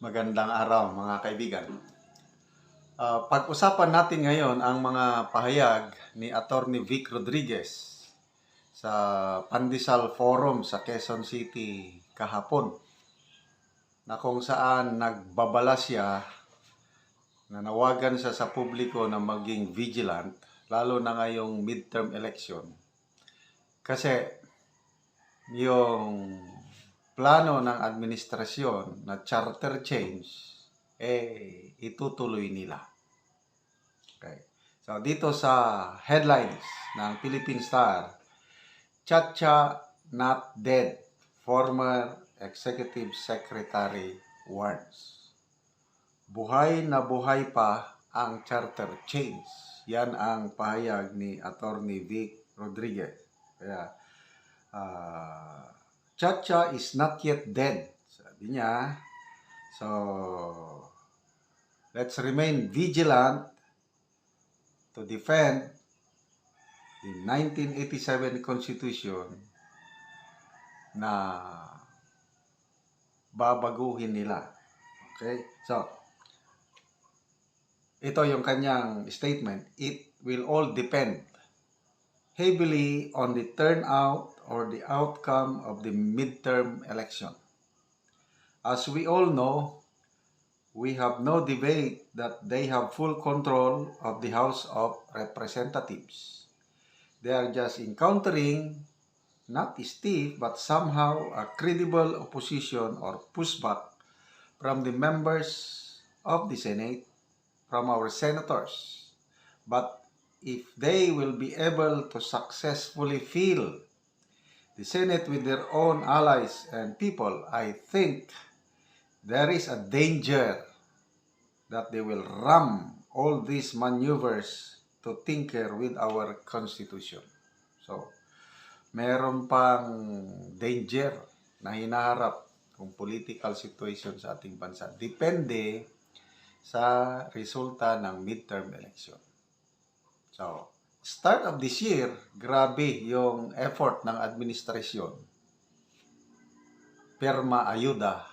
Magandang araw mga kaibigan. Ah, pag-usapan natin ngayon ang mga pahayag ni Attorney Vic Rodriguez sa Pandesal Forum sa Quezon City kahapon na kung saan nagbabala siya nanawagan siya sa publiko na maging vigilant lalo na ngayong midterm election kasi yung plano ng administrasyon na charter change, eh, itutuloy nila. Okay. So, dito sa headlines ng Philippine Star, Chacha not dead, former Executive Secretary warns. Buhay na buhay pa ang charter change. Yan ang pahayag ni Attorney Vic Rodriguez. Kaya, ah, Chacha is not yet dead. Sabi niya. So, let's remain vigilant to defend the 1987 Constitution na babaguhin nila. Okay? So, ito yung kanyang statement. It will all depend heavily on the turnout or the outcome of the midterm election. As we all know, we have no debate that they have full control of the House of Representatives. They are just encountering not stiff but somehow a credible opposition or pushback from the members of the Senate, from our senators. But if they will be able to successfully fill the Senate with their own allies and people, I think there is a danger that they will ram all these maneuvers to tinker with our Constitution. So, meron pang danger na hinaharap kung political situation sa ating bansa. Depende sa resulta ng midterm election. So, start of this year, grabe yung effort ng administrasyon. Perma ayuda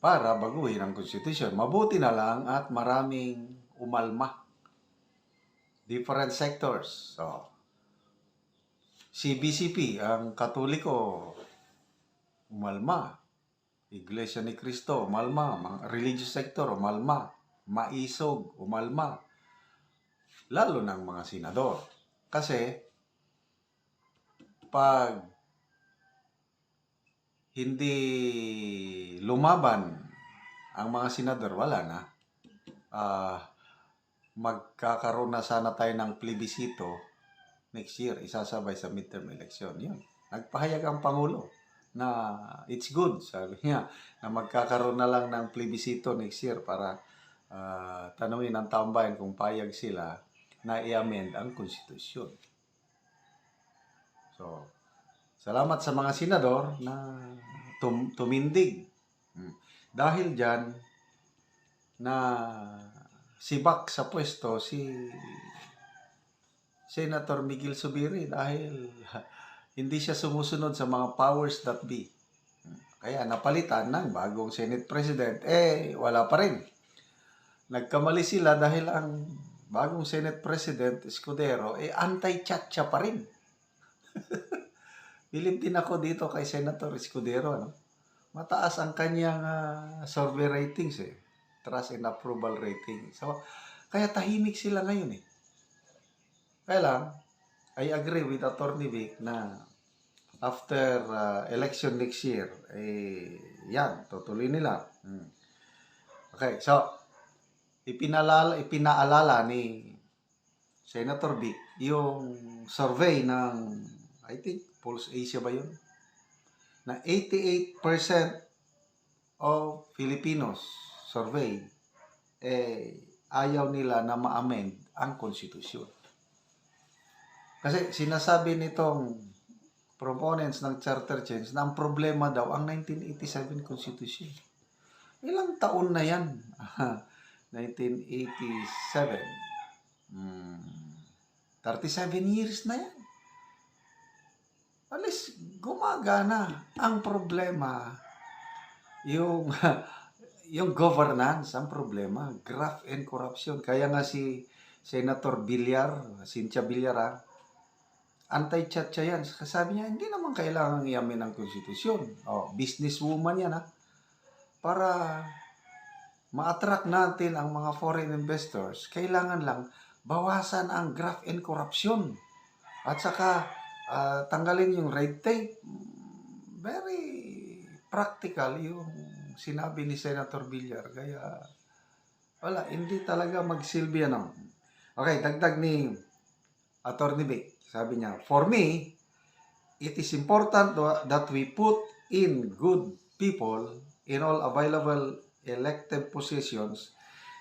para baguhin ang konstitusyon. Mabuti na lang at maraming umalma. Different sectors. So, CBCP, ang Katoliko, umalma. Iglesia ni Cristo, umalma. Religious sector, umalma. Maisog, umalma lalo ng mga senador. Kasi, pag hindi lumaban ang mga senador, wala na. Ah, magkakaroon na sana tayo ng plebisito next year, isasabay sa midterm election. Yun. Nagpahayag ang Pangulo na it's good, sabi niya, na magkakaroon na lang ng plebisito next year para ah, tanungin ng taong kung payag sila na i-amend ang konstitusyon. So, salamat sa mga senador na tum- tumindig. Hmm. Dahil dyan, na sibak sa pwesto si Senator Miguel Subiri dahil hindi siya sumusunod sa mga powers that be. Hmm. Kaya napalitan ng bagong Senate President, eh wala pa rin. Nagkamali sila dahil ang bagong Senate President, Escudero, eh anti-chatcha pa rin. Bilib din ako dito kay Senator Escudero. Ano? Mataas ang kanyang ah, survey ratings eh. Trust and approval rating. So, kaya tahimik sila ngayon eh. Kaya lang, I agree with Attorney Vic na after ah, election next year, eh, yan, tutuloy nila. Hmm. Okay, so, ipinalala, ipinaalala ni Senator Vic yung survey ng, I think, Pulse Asia ba yun? Na 88% of Filipinos survey, eh, ayaw nila na ma-amend ang konstitusyon. Kasi sinasabi nitong proponents ng charter change na ang problema daw ang 1987 Constitution. Ilang taon na yan? 1987. Hmm. 37 years na yan. Alis, gumagana. Ang problema, yung yung governance ang problema, graft and corruption. Kaya nga si Senator Villar, Cynthia Villar, ah, anti-chatcha yan. Sabi niya, hindi naman kailangan iamin ng konstitusyon. Oh, businesswoman yan ha. Para ma-attract natin ang mga foreign investors, kailangan lang bawasan ang graft and corruption. At saka ah, tanggalin yung red tape. Very practical yung sinabi ni Senator Villar. Kaya wala, hindi talaga magsilbi ano. Okay, dagdag ni Attorney Vic. Sabi niya, for me, it is important tha- that we put in good people in all available elected positions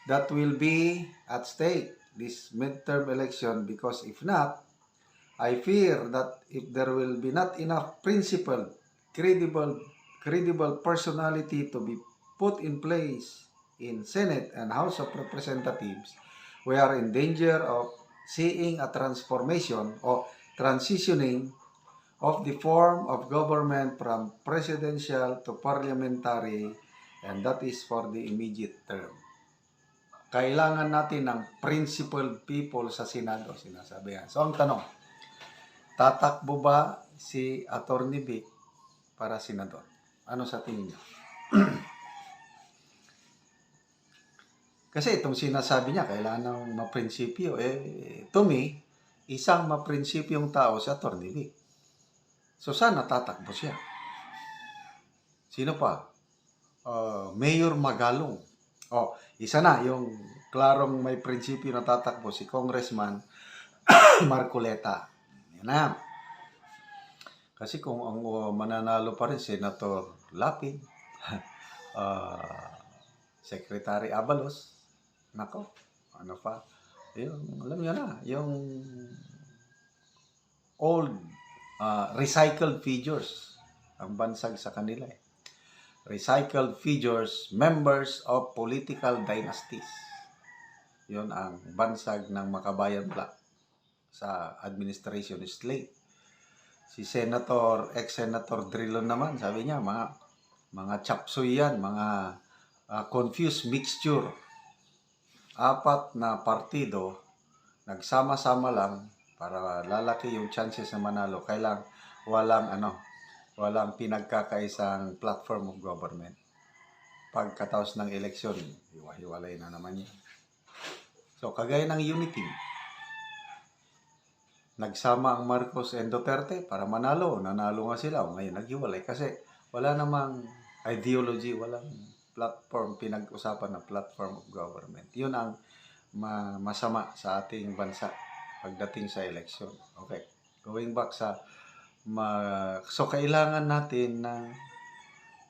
that will be at stake this midterm election because if not, I fear that if there will be not enough principled, credible, credible personality to be put in place in Senate and House of Representatives, we are in danger of seeing a transformation or transitioning of the form of government from presidential to parliamentary and that is for the immediate term. Kailangan natin ng principled people sa Senado, sinasabi yan. So ang tanong, tatakbo ba si Attorney Vic para senador? Ano sa tingin niyo? Kasi itong sinasabi niya, kailangan ng maprinsipyo. Eh, to me, isang maprinsipyong tao si Atty. Vic. So, sana tatakbo siya. Sino pa? Uh, Mayor Magalong. Oh, isa na, yung klarong may prinsipyo na tatakbo, si Congressman Marcoleta. Yan na. Kasi kung ang uh, mananalo pa rin, Senator Lapid, uh, Secretary Abalos, nako, ano pa, yung, alam niyo na, yung old uh, recycled figures ang bansag sa kanila eh. Recycled figures, members of political dynasties. Yun ang bansag ng Makabayan Black sa administration slate. Si Senator, ex-Senator Drilon naman, sabi niya, mga mga chapsuy yan, mga uh, confused mixture. Apat na partido, nagsama-sama lang para lalaki yung chances na manalo. Kailang walang ano, walang pinagkakaisang platform of government. Pagkatapos ng eleksyon, hiwa-hiwalay na naman yan. So, kagaya ng unity, nagsama ang Marcos and Duterte para manalo. Nanalo nga sila. Ngayon, naghiwalay. Kasi wala namang ideology, walang platform, pinag-usapan na platform of government. Yun ang ma- masama sa ating bansa pagdating sa election. Okay. Going back sa ma- so kailangan natin ng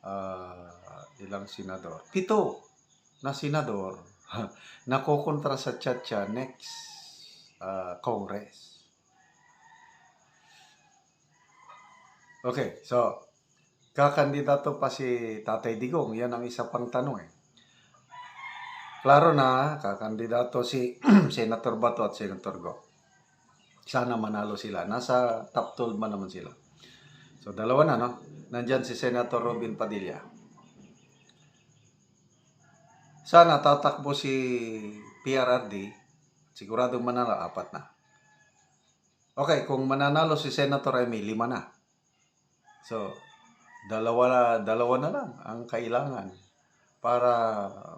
ah, ilang senador. Pito na senador na kukontra sa Chacha next ah, Congress. Okay, so kakandidato pa si Tatay Digong. Yan ang isa pang tanong eh. Klaro na, kakandidato si Senator Bato at Senator Go. Sana manalo sila. Nasa top 12 man naman sila. So, dalawa na, no? Nandyan si Senator Robin Padilla. Sana tatakbo si PRRD. Siguradong manalo, apat na. Okay, kung mananalo si Senator Amy, lima na. So, dalawa, dalawa na lang ang kailangan para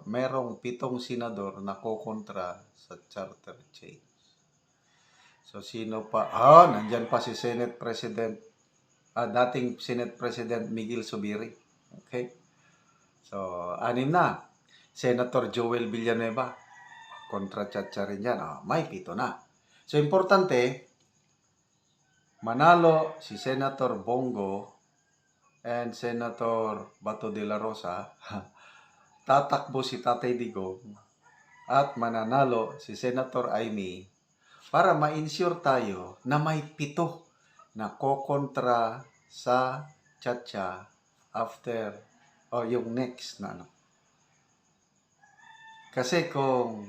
merong pitong senador na kokontra sa charter change. So, sino pa? Ah, nandyan pa si Senate President, ah, dating Senate President Miguel Subiri. Okay? So, anim na. Senator Joel Villanueva, kontra Chacha rin yan. Ah, may pito na. So, importante, manalo si Senator Bongo and Senator Bato de la Rosa, tatakbo si Tatay Digong at mananalo si Senator Amy para ma-ensure tayo na may pito na kokontra sa Chacha after o yung next na ano. Kasi kung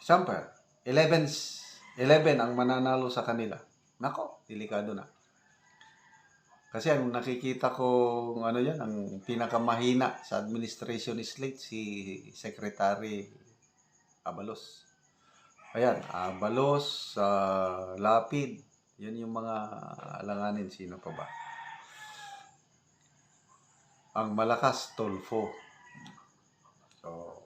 example, 11 11 ang mananalo sa kanila. Nako, delikado na. Kasi ang nakikita ko, ano yan, ang pinakamahina sa administration slate, si Secretary Abalos. Ayan, Abalos, ah, Lapid, yan yung mga alanganin. Sino pa ba? Ang malakas, Tolfo. So,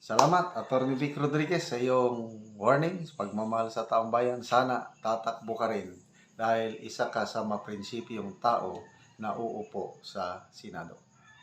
salamat, Atty. Vic Rodriguez, sa iyong warning, pagmamahal sa taong bayan. Sana tatakbo ka rin dahil isa ka sa maprinsipyong tao na uupo sa Senado.